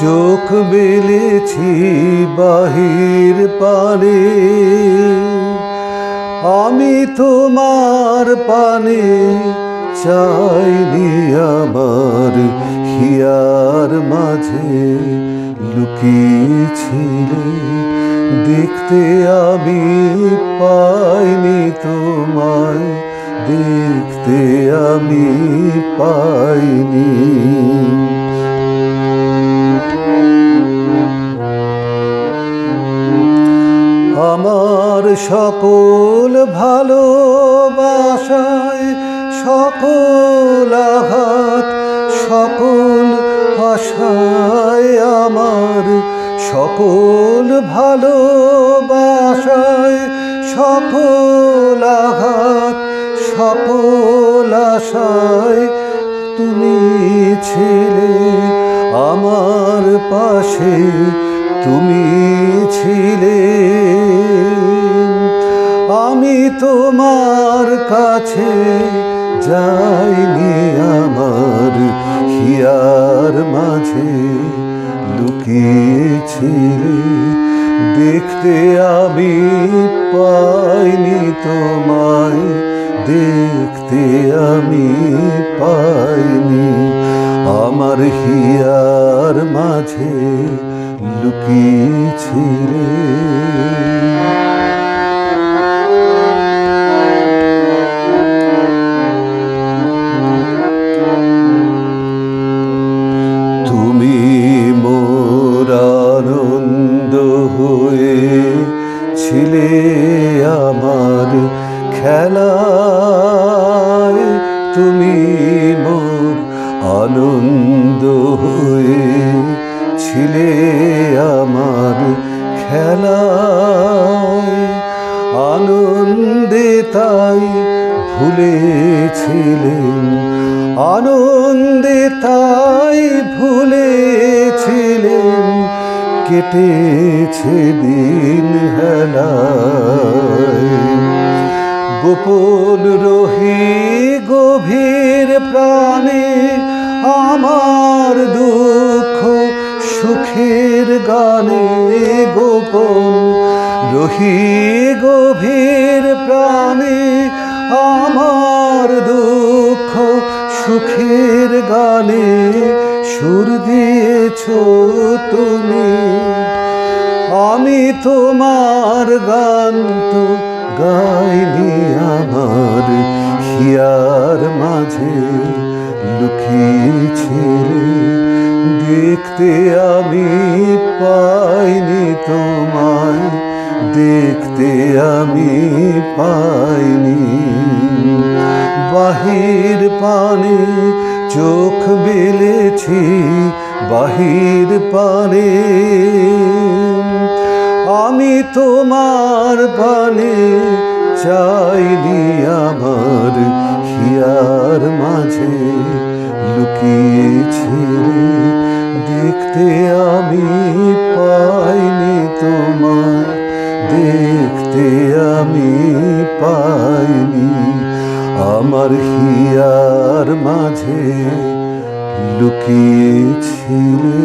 চোখ মেলেছি বাহির পানে। আমি তোমার পানে চাইনি আমার হিয়ার মাঝে। লুকিয়েছিলে দেখতে আমি পাইনি তোমায়, দেখতে আমি পাইনি। সকল ভালোবাসায় সকল আঘাত, সকল আশায় আমার সকল ভালোবাসায় সকল আঘাত, সকল আশায় তুমি ছিলে আমার পাশে, তুমি ছিলে। আমি তোমার কাছে যাইনি আমার হিয়ার মাঝে। লুকিয়েছিলে দেখতে আমি পাইনি তোমায়, দেখতে আমি পাইনি আমার হিয়ার মাঝে। লুকিয়েছিলে ছিলে আমার খেলায় তুমি মোর আনন্দ হয়ে ছিলে আমার খেলায়। আনন্দে তাই ভুলেছিলেন আনন্দে তাই ভুলেছিলেন কেটেছে দিন হেলায়। গোপন রহি গভীর প্রাণে আমার দুঃখ সুখের গানে গোপন রহি গভীর প্রাণে আমার দুঃখ সুখের গানে সুর দিয়েছ তুমি। তোমার গান তো গাইনি আমার। হিয়ার মাঝে লুকিয়েছিলে, দেখতে আমি পাইনি তোমায়, দেখতে আমি পাইনি। বাহির পানে চোখ বেলেছি বাহির পানে আমি তোমার পানে চাইনি আমার হিয়ার মাঝে লুকিয়েছিলে। দেখতে আমি পাইনি তোমার, দেখতে আমি পাইনি আমার হিয়ার মাঝে লুকিয়েছিলে।